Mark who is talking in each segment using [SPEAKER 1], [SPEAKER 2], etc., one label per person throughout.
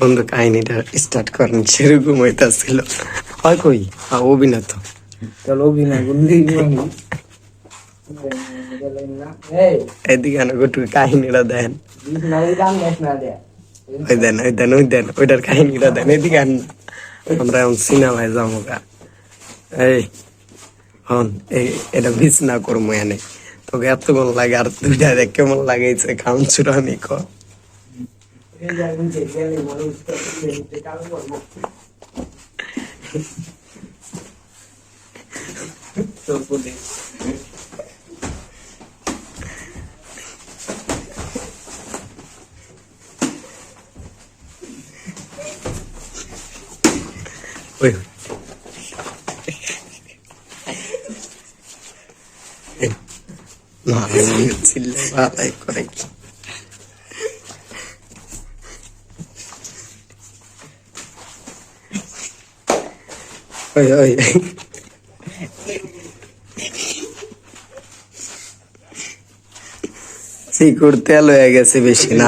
[SPEAKER 1] বন্ধু কাহিনীটা স্টার্ট করেন সেরকম হইতাছিল। হয় কই? আ, অভিনেত।
[SPEAKER 2] চলো অভিনয়
[SPEAKER 1] এদিকে একটু কাহিনীটা দেন। ওই দেন ওই দেন ওই দেন ওইটার কাহিনীটা দেন। এদিকে আমরা এখন সিনেমায় যাব গা। এই হন এই এটা মিস না করব এনে। তোকে এত লাগে আর দুইটা দেখ কেমন লাগাইছে খাম চুরানি ক
[SPEAKER 2] এই যা নিচে গেলে মানুষ তো কাল করব তো বলে
[SPEAKER 1] ওই এই, না চিল্লে ভালাই করে কি ওই ওই চিকুর তেল হয়ে গেছে বেশি না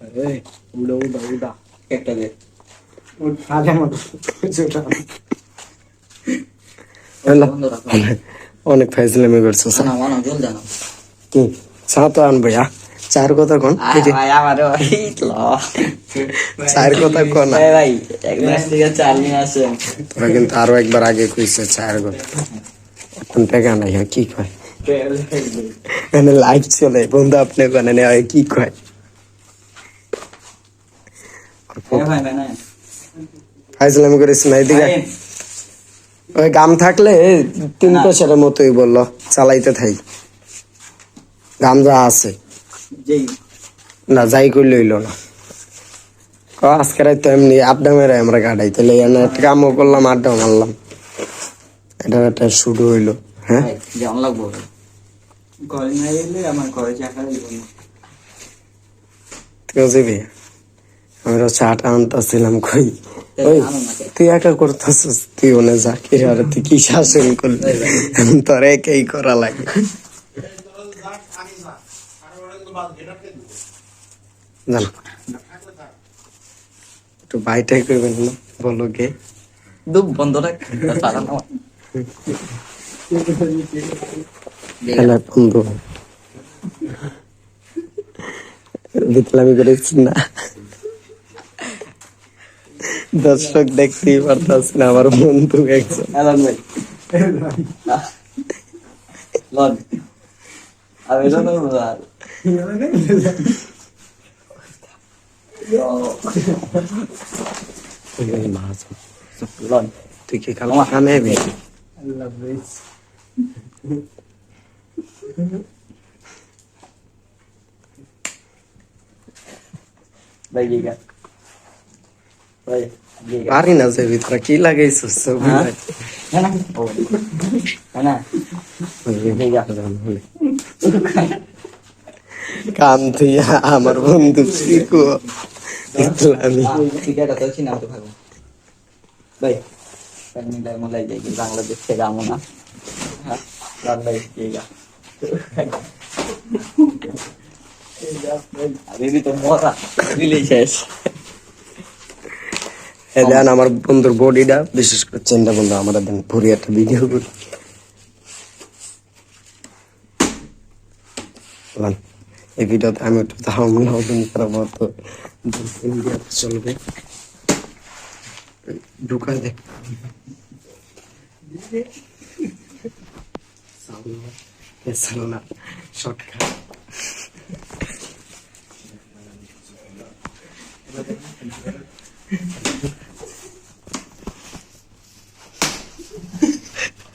[SPEAKER 2] আরে উড়ো উড়া উড়া
[SPEAKER 3] একটা দে
[SPEAKER 2] উঠ ফালে মতো ছোটা
[SPEAKER 1] অনেক- অনেক ফাইজলামি করছ
[SPEAKER 3] না মানা জল জানো
[SPEAKER 1] কি চা তো আনব ইয়া চার কথা কোন।
[SPEAKER 3] ভাই
[SPEAKER 1] চার কথা কোন
[SPEAKER 3] ভাই থেকে নিয়ে
[SPEAKER 1] তোরা কিন্তু আরও একবার আগে কইছে চার কথা। টাকা নাই কি কয়? চলে। বন্ধু আপনি কোনে কি কয়?
[SPEAKER 3] ভাই না
[SPEAKER 1] ফাইজলামি করিস না এদিকে ওই গাম থাকলে তিন
[SPEAKER 3] না।
[SPEAKER 1] মতোই বলল চালাইতে থাই। গাম যা আছে।
[SPEAKER 3] যেই।
[SPEAKER 1] না যাই করলে হইল না। আজকে রাত তো এমনি আড্ডা মেরে আমরা কাটাই তাহলে একটা কামও করলাম আড্ডা মারলাম। এটা একটা শুরু হইল হ্যাঁ?
[SPEAKER 3] যেমন লাগবো। ঘরে না এলে আমার ঘরে চাকা দিব না।
[SPEAKER 1] ঠিক আছে ভাই আমরা চাটা আনতেছিলাম কই? ওই? তুই একা করতেছিস তুই ওনে আর তুই কি শাসন করলি? তোর একাই করা লাগে। জানো। একটু বাইটাই করবেন না? বলো গে।
[SPEAKER 3] দুপ বন্ধ রাখ তারা না।
[SPEAKER 1] খেলা বন্ধু। বিতলামি করেছি না। দর্শক দেখতেই পারতাছি না আমার বন্ধু একজন।
[SPEAKER 3] ভাই। আমি জানো আর
[SPEAKER 1] মাছ
[SPEAKER 3] লন
[SPEAKER 1] তুই কি কাল খানে হবে
[SPEAKER 2] আল্লাহ বেশ
[SPEAKER 3] ভাই গিয়ে ভাই গিয়ে
[SPEAKER 1] পারি না যে ভিতরে ইসলামী।
[SPEAKER 3] চিনা তো ভালো ভাই মলাই যাই বাংলাদেশ থেকে আমো না হ্যাঁ শেষ।
[SPEAKER 1] এ দেন আমার বন্ধুর বডিটা বিশেষ করে চেন্ডা বন্ধু আমরা দেন ভরি একটা ভিডিও করি। এই ভিডিওতে আমি একটু ধারণা অর্জন করাবো তো ইন্ডিয়াতে চলবে। ঢুকা দে। না শর্টকাট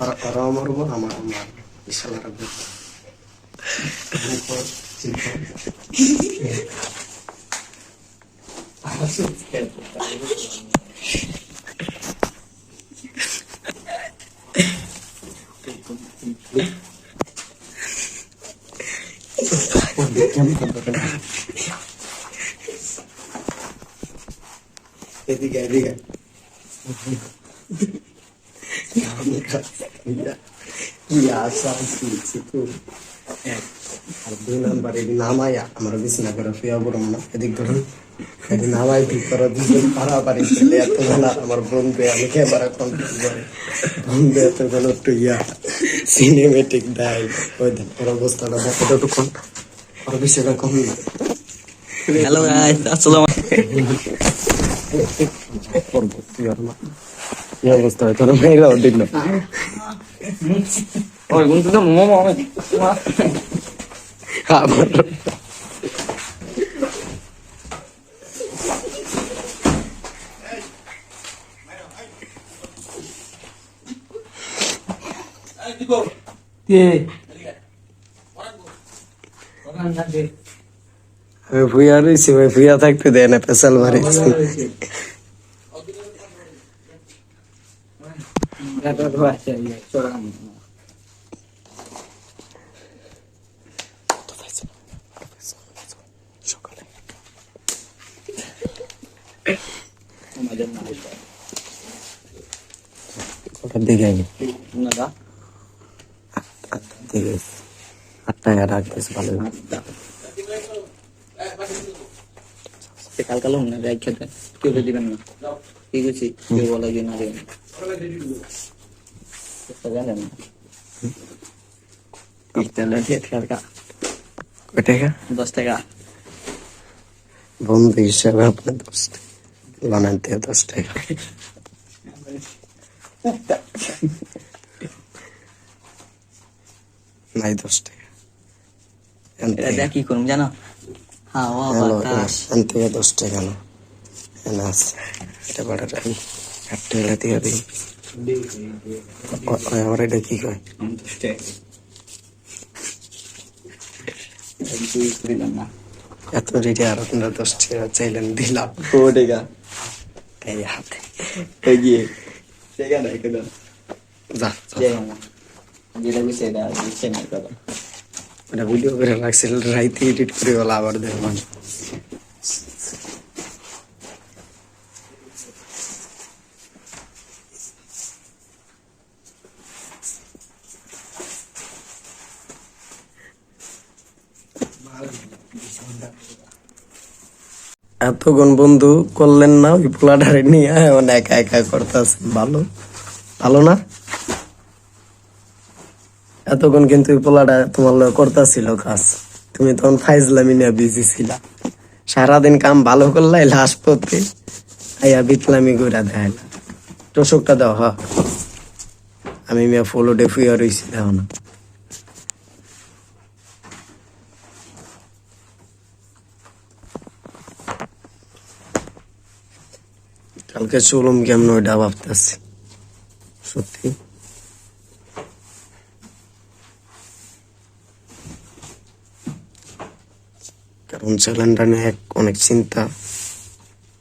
[SPEAKER 1] আর আর আমার বল আমার আমার বিশাল রাখবে এদিকে এদিকে কি আশা ছিল আর নামাইয়া আমরা বিছনা করে শুয়া না এদিক ধরুন এটি নামাই ঠিক করো দুজন পারাপারি ছেলে এত বেলা আমার বন্ধু আমি ক্যামেরা কন্ট্রোল করে বন্ধু এত একটু ইয়া সিনেমেটিক দেয় ওই দেখ ওর অবস্থাটা দেখো তো কোন ওর বিষয়টা কম না
[SPEAKER 3] হ্যালো গাইস আসসালামু
[SPEAKER 1] না অবস্থা হয় তোর মেয়েরাও দিল
[SPEAKER 3] ওই বন্ধু তো মোমো
[SPEAKER 1] আবার। আমি ভুইয়া রয়েছি ভাই ভুইয়া থাকতে দেয় না পেশাল মারিছি সকালে দিকে আগে।
[SPEAKER 3] না
[SPEAKER 1] ঠিক আছে আট টাকা রাখতেছে ভালো।
[SPEAKER 3] কাল কাল না রাইট খেতে। কেউ তো দিবেন না। ঠিক আছে কেউ বলা যে না দেবেন। জানেন দশ টাকা।
[SPEAKER 1] বন্ধু হিসাবে আপনার দশ টাকা। থেকে দশ টাকা। নাই দশ টাকা।
[SPEAKER 3] এটা দেখ কি করুন জানো? হাওয়া বাতাস।
[SPEAKER 1] এখান দশ টাকা না এখানে এটা বাড়া রাখি আট টাকা দিয়ে দিই। আমার এটা কি কয়?
[SPEAKER 3] দশ টাকা কিছুই দিলেন না
[SPEAKER 1] এত রেডি আর আপনারা দশ টাকা চাইলেন দিলাম।
[SPEAKER 3] ও টাকা?
[SPEAKER 1] এই হাতে।
[SPEAKER 3] এগিয়ে। টাকা নাই কেন
[SPEAKER 1] যা
[SPEAKER 3] যেটা বুঝছে এটা বুঝছে না
[SPEAKER 1] ওটা ভিডিও করে রাখছিল রাইতে এডিট করে আবার দেখবেন এতক্ষণ বন্ধু করলেন না, ওই পোলাটারে নিয়ে এখন একা একা করতেছে ভালো? ভালো না? এতক্ষণ কিন্তু ওই পোলাটা তোমার করতেছিল কাজ। তুমি তখন ফাইজলামি নিয়ে বিজি ছিলা। সারাদিন কাম ভালো করলাই লাশ পড়তে আইয়া বিতলামি করে দেয় না তোষকটা দাও, হ। আমি মিয়া ফলো ডে ফুয়া রইছি, দেখো না। কালকে চলুম কেমন ওইটা ভাবতেছি। সত্যি? কারণ চ্যালেঞ্জটা নিয়ে এক অনেক চিন্তা।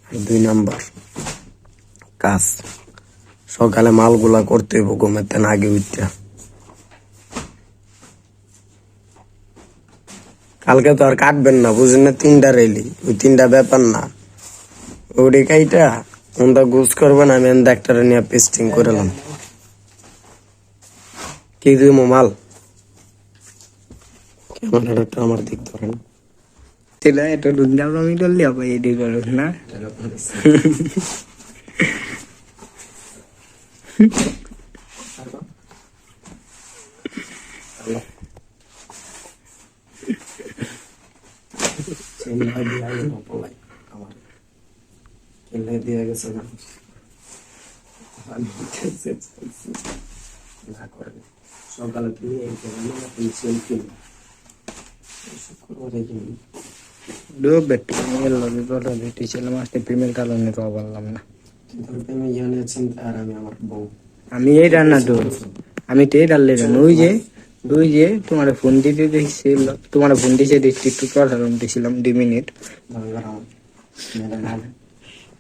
[SPEAKER 1] আর দুই নাম্বার কাজ। সকালে মালগুলা করতে হইব ঘুমের তেন আগে উঠতে কালকে তো আর কাটবেন না বুঝেন না? তিনটা রেলি। ওই তিনটা ব্যাপার না। ওটি কাইটা ওনটা গুজ করবেন আমি ডাক্তারে নিয়ে পেস্টিং করলাম কি দিব মাল? আমার দিক ধরেন।
[SPEAKER 2] এটা আমি না?
[SPEAKER 1] দিয়ে আগে পলাই আমার চেন্নাই দিয়ে গেছে না আমি না করে সকালে তুমি এই সেলফি
[SPEAKER 2] প্রেমের কারণে তো না
[SPEAKER 1] তুমি আর আমি আমার বউ
[SPEAKER 2] আমি রান্না তো আমি তো এই ডাললে রান্না ওই যে ওই যে তোমার ফোন দিতে দেখছিল তোমার ফোন দিতে দেখছি একটু কথা দিয়েছিলাম দুই মিনিট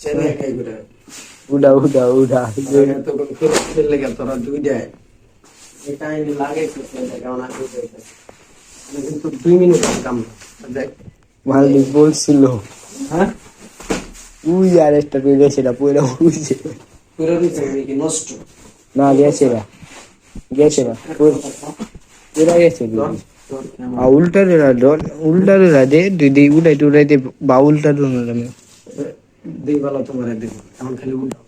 [SPEAKER 1] চেনে একাই করে
[SPEAKER 2] উঠা উঠা উঠা
[SPEAKER 1] তখন খেলে গেল তোরা দুই দেয়। লাগে কেমন আগে কিন্তু দুই মিনিট কাম
[SPEAKER 2] মালিক বলছিল।
[SPEAKER 1] হ্যাঁ?
[SPEAKER 2] উই আর একটা পেয়ে সেটা পুরো উইছে
[SPEAKER 1] পুরো কি নষ্ট?
[SPEAKER 2] না গেছে না। গেছে না। পুরা গেছে। আর উল্টা রে উল্টা দে দুই দিই উল্টাই টুটাই দে বা উল্টা দোনো আমি
[SPEAKER 1] দুই বেলা তোমার দেব এখন খালি উল্টাও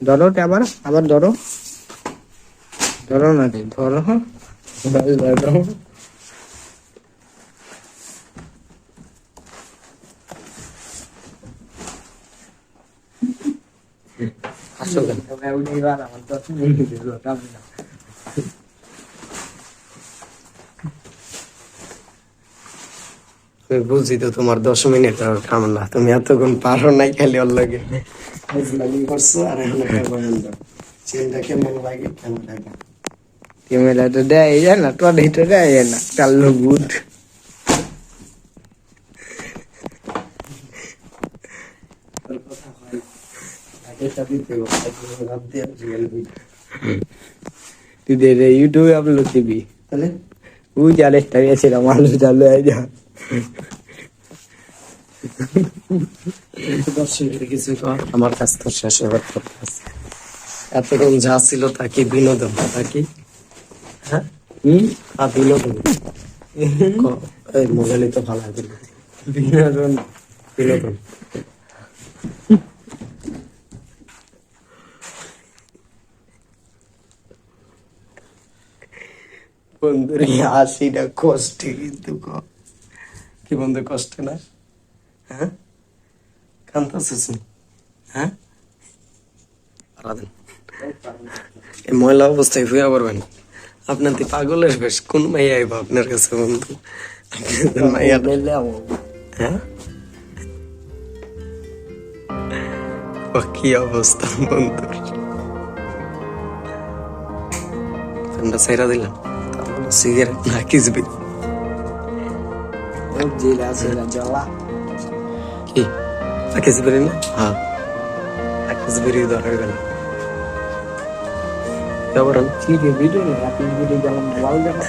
[SPEAKER 2] ধরো আবার আবার ধরো। ধরো না রে ধরো। ধরো।
[SPEAKER 1] আসো কেন? আমি বুঝি তো তোমার দশ মিনিট আর কাম না। তুমি এতক্ষণ পারো নাই খালি ওর লাগে। ফাজলামি করছ আর এখন একটা বয়ান দাও। চিন্তা কেমন লাগে কেমন লাগে?
[SPEAKER 2] ক্যামেরা তো দেয় যায় না তোর তো দেয় যায় না কালো বুট
[SPEAKER 1] তোর কথা হয় বুঝি
[SPEAKER 2] তুই দে রে ইউটিউবে আপলোড দিবি
[SPEAKER 1] তাহলে?
[SPEAKER 2] জালে একটা গেছিলাম আলু চালু হয়ে যা।
[SPEAKER 1] আমার কাজ তো শেষ হবার আছে এতক্ষণ যা ছিল তা কি বিনোদন? তা কি? হ্যাঁ? বিনোদন? মোবাইলে তো ভালো হবে
[SPEAKER 2] বিনোদন
[SPEAKER 1] বিনোদন। বন্ধুর, হাসিটা কষ্টে কিন্তু ক- বন্ধু কষ্ট না হ্যাঁ? কান্তাছিস হ্যাঁ? এই ময়লা অবস্থায় শুয়ে পারবেন আপনার তো পাগলের বেশ। কোন মাইয়া আইব আপনার কাছে বন্ধু? মাইয়া হ্যাঁ? কি অবস্থা বন্ধুর ফ্যানটা সাইরা দিলাম সিগারেট না কিসবি
[SPEAKER 2] জিরা সিরা জ্বালা
[SPEAKER 1] কি কিসবি না হ্যাঁ কিসবি দরকার গেল কেমন
[SPEAKER 2] কি রে ভিডিও না আপনি ভিডিও জ্বালাম মোবাইল জ্বালা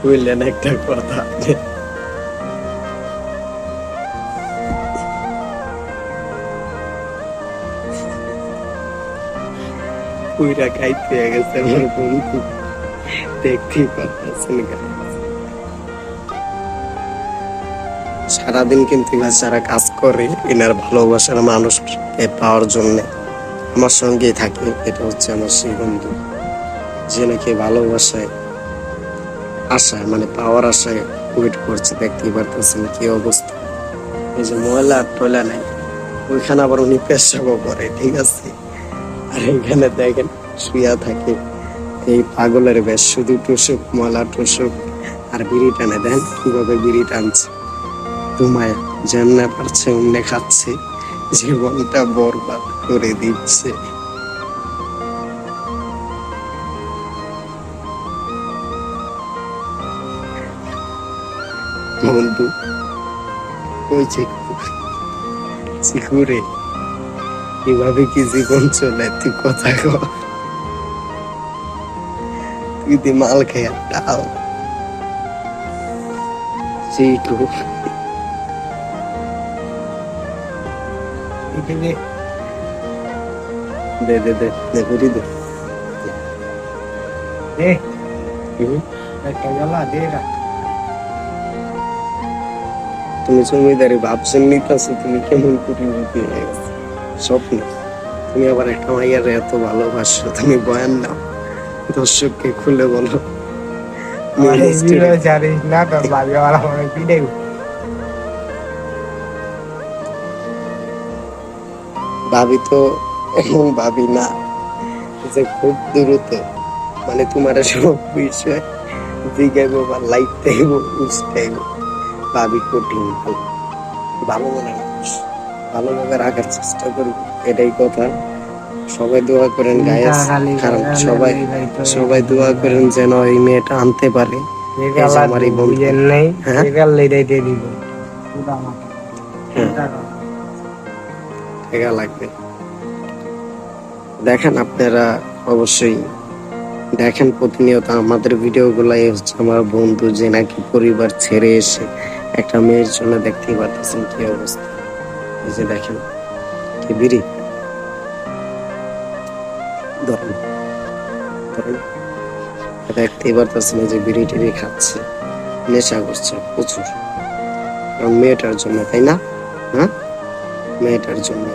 [SPEAKER 1] বুঝলেন একটা সারাদিন কিন্তু এরা যারা কাজ করে এনার ভালোবাসার মানুষকে পাওয়ার জন্য আমার সঙ্গেই থাকে। এটা হচ্ছে আমার সেই বন্ধু, যে নাকি ভালোবাসায়, আশায় মানে পাওয়ার আশায় ওয়েট করছে, দেখতেই পারতেছেন কি অবস্থা। এই যে ময়লা টয়লা নাই, ওইখানে আবার উনি পেশাবও করে, ঠিক আছে? আর এখানে দেখেন শুয়া থাকে। এই পাগলের বেশ, শুধু টুসুক, ময়লা টুসুক আর বিড়ি টানে দেন কীভাবে বিড়ি টানছে। তোমায় যেমনে পারছে অমনে খাচ্ছে, জীবনটা বরবাদ করে দিচ্ছে। বন্ধু, ওই চিকুরে, কীভাবে কি জীবন চলে, তুই কথা কর তুই মাল খেয়ে ডাল চিকু
[SPEAKER 2] এখানে
[SPEAKER 1] দে। দে দে দে করি দে
[SPEAKER 2] দে।
[SPEAKER 1] হুম।
[SPEAKER 2] একটা জ্বালা দে না
[SPEAKER 1] তুমি জমিদারি ভাবছেন নিতেছো তুমি কেমন কোটিপতি হয়ে গেছো? স্বপ্ন। তুমি আবার একটা মাইয়ার এত ভালোবাসো তুমি বয়ান নাও দর্শককে খুলে বলো।
[SPEAKER 2] জানিস না তোর বাড়ি আমার ভিডিও
[SPEAKER 1] ভাবি তো এমন ভাবি না যে খুব দ্রুত মানে তোমার সব বিষয় জিগাইব বা লাইট দেব উস্কাইব। ভাবি কঠিন ভালো ভালো মনে মানুষ। ভালোভাবে রাখার চেষ্টা করব এটাই কথা। সবাই দোয়া করেন গায়েস কারণ সবাই সবাই দোয়া করেন যেন এই মেয়েটা আনতে পারে। আমার এই বন্ধু। হ্যাঁ? টাকা লাগবে। দেখেন আপনারা অবশ্যই দেখেন প্রতিনিয়ত আমাদের ভিডিও গুলাই হচ্ছে আমার বন্ধু যে নাকি পরিবার ছেড়ে এসে একটা মেয়ের জন্য দেখতেই পারতেছেন কি অবস্থা। এই যে দেখেন, কি বিড়ি। দেখতেই পারতেছেন যে বিড়ি টিড়ি খাচ্ছে, নেশা করছে প্রচুর। মেয়েটার জন্য, তাই না? হ্যাঁ? মেয়েটার জন্য।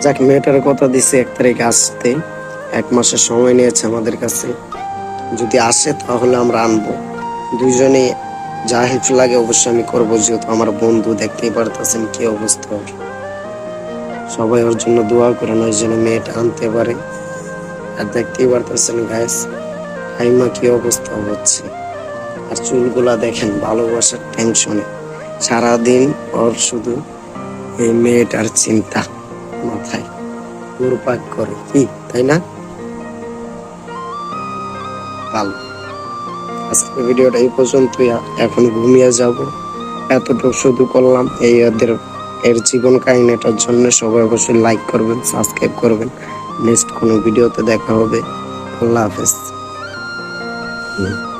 [SPEAKER 1] যাক, মেয়েটার কথা দিছে এক তারিখে আসতে। এক মাসের সময় নিয়েছে আমাদের কাছে। যদি আসে তাহলে আমরা আনব। দুজনে যা হেল্প লাগে অবশ্যই আমি করব, যেহেতু আমার বন্ধু দেখতেই পারতেছেন কি অবস্থা সবাই ওর জন্য দোয়া করেন ওই জন্য মেয়েটা আনতে পারে। আর দেখতেই পারতেছেন গায়েস হাইমা কি অবস্থা হচ্ছে। আর চুলগুলা দেখেন, ভালোবাসার টেনশনে সারাদিন ওর শুধু এই মেয়েটার চিন্তা মাথায়। ঘুরপাক করে। কি? তাই না? ভালো। আজকে ভিডিওটা এই পর্যন্তই। এখন ঘুমিয়ে যাব। এতটুকু শুধু করলাম। এই ওদের, এর জীবন কাহিনীটার জন্য সবাই অবশ্যই লাইক করবেন সাবস্ক্রাইব করবেন। নেক্সট কোনো ভিডিওতে দেখা হবে। আল্লাহ হাফেজ। হুম।